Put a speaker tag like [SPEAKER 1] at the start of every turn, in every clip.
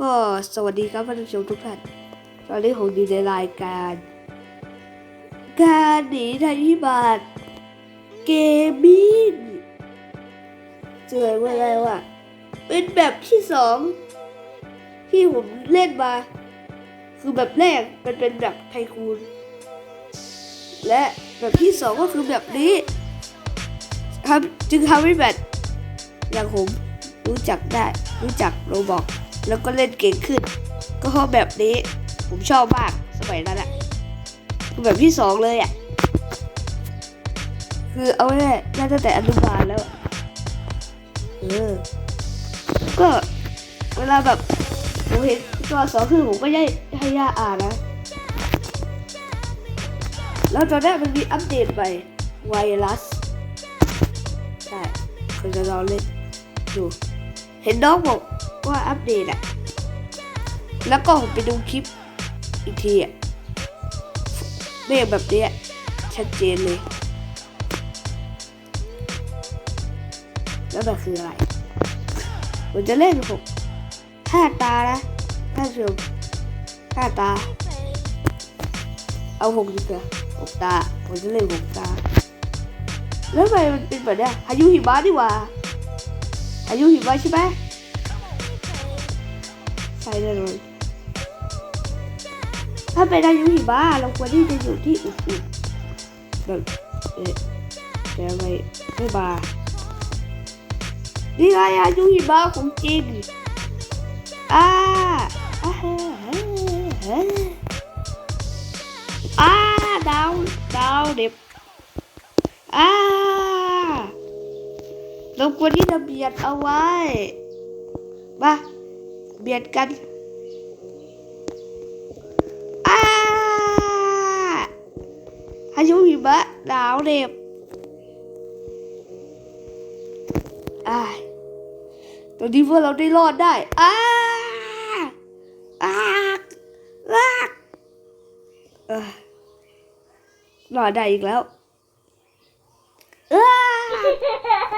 [SPEAKER 1] ก็สวัสดีครับท่านผู้ชมทุกท่านตอนนี้ผมอยู่ในรายการ การหนีภัยพิบัตเกมมิ่งเจอว่าอะไรวะเป็นแบบที่สองที่ผมเล่นมา คือแบบแรกมันเป็นแบบไทคูนและแบบที่สองก็คือแบบนี้ครับจึงทำให้แบบอย่างผมรู้จักได้รู้จักโรบอก แล้วก็เล่นเก่งขึ้น ก็เพราะแบบนี้ผมชอบมากสมัยนั้นอะคือแบบที่สองเลยอะคือเอาไว้ได้ตั้งแต่อนุบาลแล้วเออก็เวลาแบบผมเห็นตัวสองคือผมก็ให้ให้ย่าอ่านนะ แล้วตอนนี้มันมีอัปเดตไปไวรัสใช่คุณจะลองเล่นดูเห็นน้องบอก ว่าอัปเดตอะแล้วก็ผมไปดูคลิปอีกทีอะเมฆแบบเนี้ยชัดเจนเลย แล้วมันคืออะไรผมจะเล่นผมห้าตานะท่านผู้ชมห้าตา เอาหกดีกว่าหกตาผมจะเล่นหกตา แล้วทำไมมันเป็นแบบเนี้ยพายุหิมะดีกว่าพายุหิมะใช่ไหม ใช่แน่นอนถ้าเป็นพายุหิมะเราควรที่จะอยู่ที่อุ่นๆแบบเอ๊ะแต่ไม่ไม่มานี่ไงพายุหิมะของจริงอ่าอ่าอ่าดาวดาวเด็บอ่าเราควรที่จะเบียดเอาไว้มา เบียดกันอาพายุหิมะดาวเด็บอ่าตอนนี้พวกเราได้รอดได้อาอาอ่าเออหล่อได้อีกแล้วเออ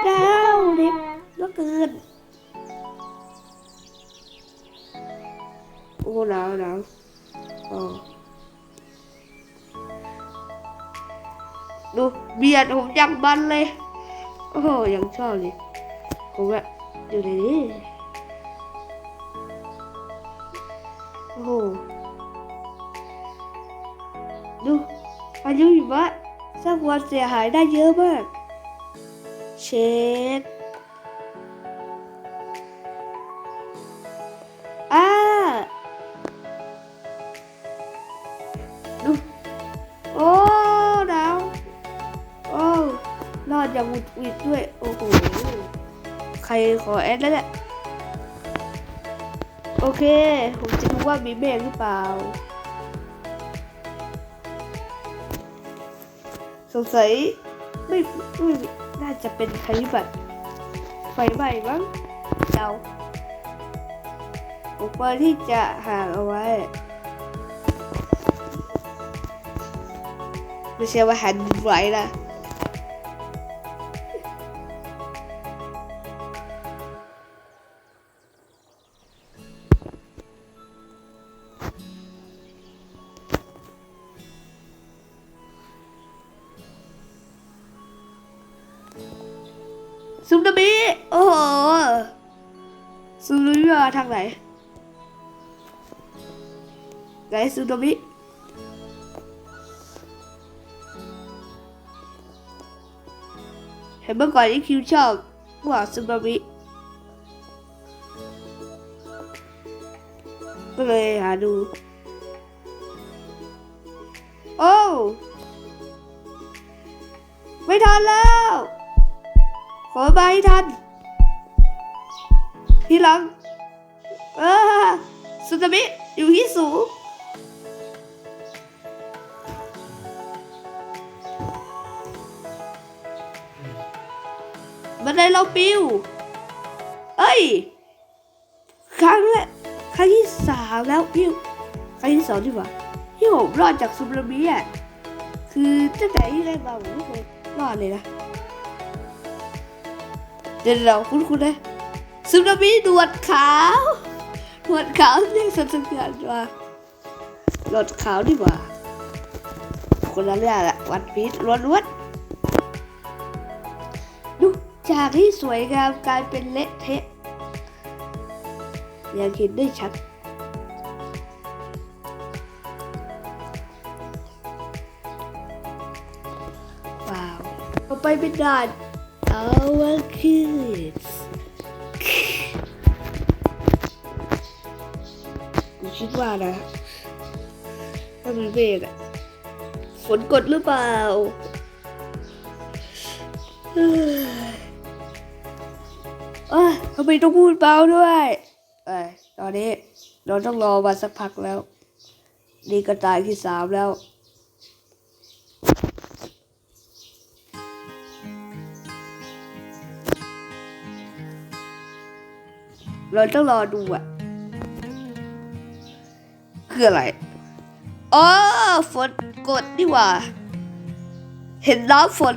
[SPEAKER 1] ดาวเล็บก็เกิน โอ้หนาวหนาวโอ้ดูเบียดผมยังบันเลย โอ้ยังชอบเลยผมอะอยู่ในนี้โอ้โหดูพายุหิมะสร้างความเสียหายได้เยอะมาก เช็ด ดวิดด้วย โอ้โห ใครขอแอดแล้วแหละ โอเค ผมจะดูว่ามีเมฆหรือเปล่า สงสัยไม่ไม่น่าจะเป็นภัยพิบัตไฟไหม้มั้งเดาผมควรที่จะห่างเอาไว้ไม่ใช่ว่าหันไหวนะ ซูนามิมาทางไหนไหนซูนามิเห็นเมื่อก่อนที่คิวชอบว่าซูนามิก็เลยหาดู โอ้ ไม่ทันแล้ว ขอไปทัน ทีหลังเออสึนามิอยู่ที่สูงบันไดเราปิว เอ้ย ครั้งแรกครั้งที่สามแล้วพี่ครั้งที่สองดีกว่าที่ผมรอดจากสึนามิอะคือตั้งแต่ที่แรกมาผมไม่เคยรอดเลยนะ เดี๋ยวเราคุ้นๆนะ ซึนามิดวดขาวหมดขาวเรียกสัตว์เกิดว่ารถขาวดีกว่า คนละเรื่องละวันพีชล้วนๆดูจากที่สวยงามกลายเป็นเละเทะยังเห็นได้ชัดว้าวต่อไปเป็นด่าน Our Kids คิดว่านะถ้ามีเมฆอะฝนกดหรือเปล่าเอ้ยทำไมต้องพูดเบาด้วยเอ้ยตอนนี้เราต้องรอมาสักพักแล้ว นี่ก็ตายที่สามแล้วเราต้องรอดูอะ คืออะไรอ๋อฝนกดนี่หว่า เห็นน้ำฝน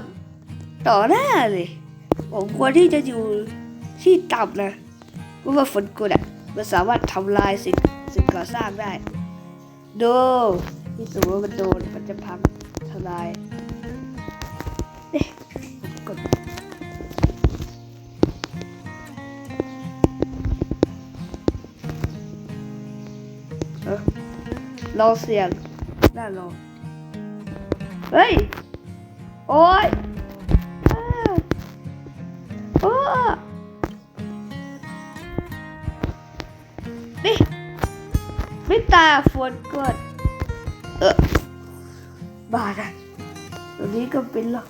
[SPEAKER 1] ต่อหน้าเลยผมควรที่จะอยู่ที่ต่ำนะเพราะว่าฝนกดอะมันสามารถทำลายสิ่งสิ่งก่อสร้างได้ดูที่สมมติว่ามันโดนมันจะพังทำลายเอ๊ะกด รอเสียงน่ารอเฮ้ย โอ้ยอ้าโอ้นี่ไม่ตาฝนก่อนเออบาดอะตรงนี้ก็เป็นหรอก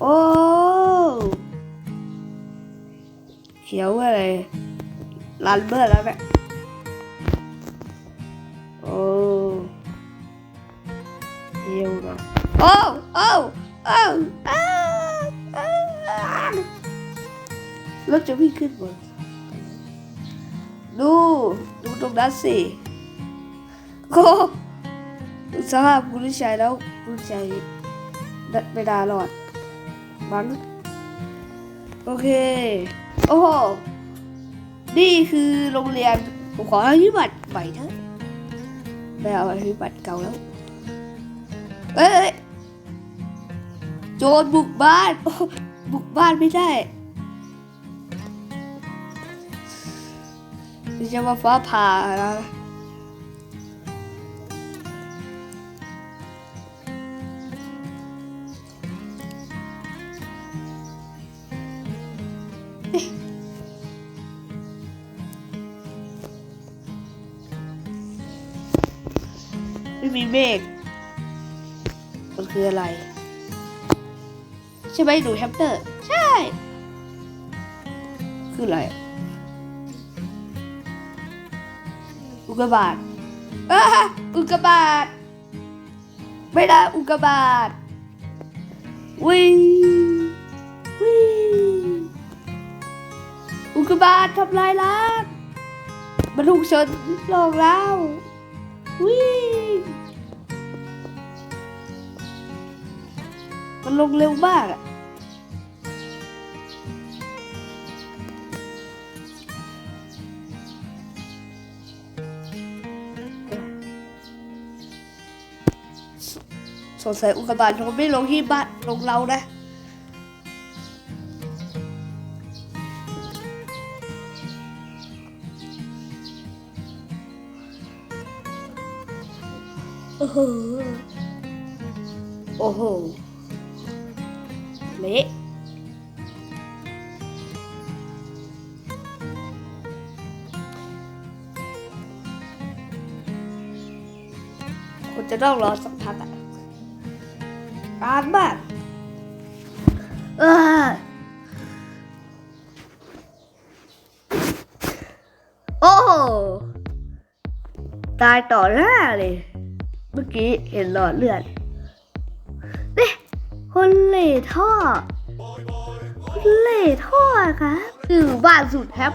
[SPEAKER 1] โอ้เขียวอะไร รันเบอร์แล้วเนี่ยโอ้เขียวนะโอ้โอ้โอ้อ้าวอ้าวรถจะวิ่งขึ้นบนดู ดูตรงนั้นสิโอ้ดูสภาพคุณชายแล้วคุณชายไม่ได้รอดมั้งโอเค โอ้ นี่คือโรงเรียนผมขออธิบัตรใหม่เถอะไปเอาอธิบัตรเก่าแล้ว เอ้ยโจรบุกบ้าน บุกบ้านไม่ได้จะมาฟ้าผ่านะ ไม่มีเมฆมันคืออะไร ใช่ไหมหนูแฮมสเตอร์ ใช่ คืออะไรอุกกาบาตอ้าอุกกาบาตไม่ได้อุกกาบาตวิ่งวิ่งอุกกาบาตทำลายล้างบรรทุกชนโลกแล้ววิ่ง มันลงเร็วมากอะสงสัยอุกกาบาตคงไม่ลงที่บ้านลงเรานะโอ้โหโอ้โห เละคุณจะต้องรอสักพักอะนานมากเออโอ้ตายต่อหน้าเลย เมื่อกี้เห็นหลอดเลือด ล่ท่อเล่ท่อครับคือบ้านสุดแฮป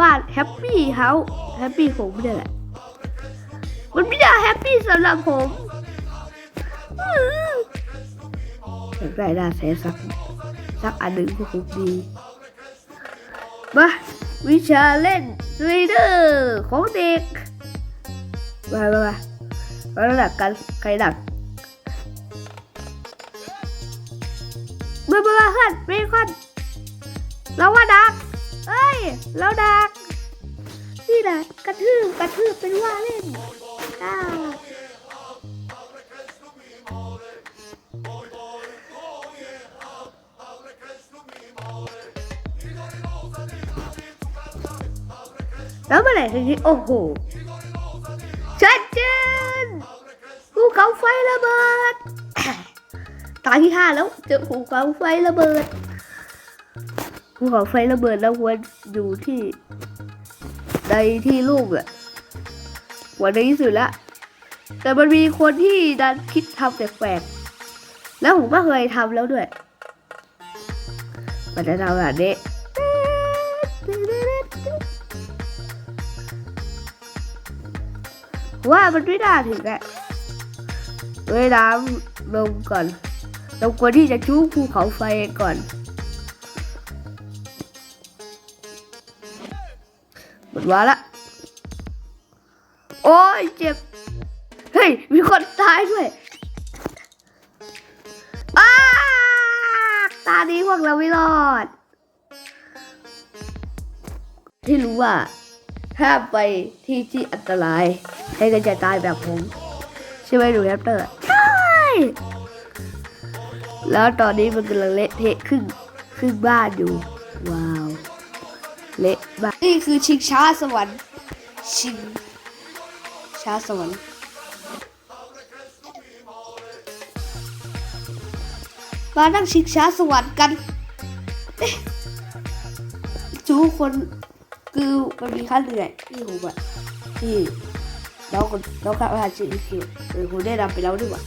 [SPEAKER 1] บ้านแฮปปี้เฮาแฮปปี้ผมเนี่ยแหละมันไม่ได้แฮปปี้สำหรับผมอื้ออยากได้ดาแสสักสักอันหนึ่งก็คงดีมาวิชาเล่นรีเดอร์ของเด็กมามามามาระดับกันใครดัก คอนเราว่าดัก เอ้ย เราดัก นี่แหละกระทืบกระทืบเป็นว่าเล่นอ้าแล้วเมื่อไหร่จะยิงโอ้โหชัดเจนภูเขาไฟระเบิดตายที่ห้าแล้วเจอภูเขาไฟระเบิด ภูเขาไฟระเบิดแล้วควรอยู่ที่ในที่ลูกอะวันนี้ที่สุดละ แต่มันมีคนที่ดันคิดทำแปลกๆแล้วผมก็เคยทำแล้วด้วย มันจะทำแบบนี้ว่ามันไม่น่าถึงอะเวลาลงก่อนเราควรที่จะชู้ภูเขาไฟก่อน วาละ โอ้ยเจ็บ เฮ้ย มีคนตายด้วยอ้าตานี้พวกเราไม่รอด ที่รู้ว่าห้าไปที่ที่อันตราย ให้กันจะตายแบบผม ใช่ไหมหนูแรปเตอร์ใช่ แล้วตอนนี้มันกำลังเละเทะครึ่งครึ่งบ้านอยู่ ว้าว เละบ้านี่คือชิงช้าสวรรค์ชิงช้าสวรรค์มานั่งชิงช้าสวรรค์กันเอ๊ะจูคนคือมันมีค่าเหนื่อยที่ผมอะที่เราคนเราขับผ่าชื่อคิวหรือผมได้นำไปแล้วด้วยว่า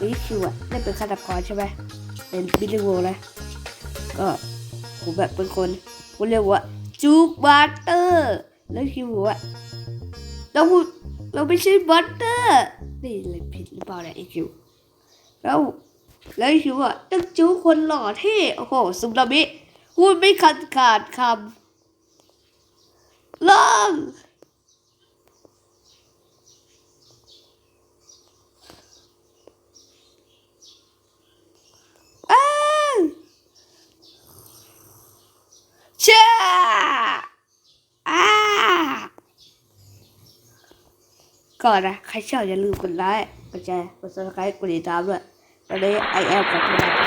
[SPEAKER 1] อีคิวอะได้เป็นฆาตกรใช่ไหมเป็นบิลลิงโวนะก็ผมแบบเป็นคนผมเรียกว่า จูบัตเตอร์แล้วคิวบอกว่าเราพูดเราไม่ใช่บัตเตอร์นี่เลยผิดหรือเปล่าเนี่ยไอคิวแล้วแล้วคิวอะต้องจูคนหล่อเท่โอ้โหสุนามิพูดไม่ขาดขาดคำลองอ้าวช่าอ้า ก่อนนะใครชอบอย่าลืมกดไลค์กดแชร์กดซับสไครต์กดติดตามด้วยตอนนี้ไอแอมกับ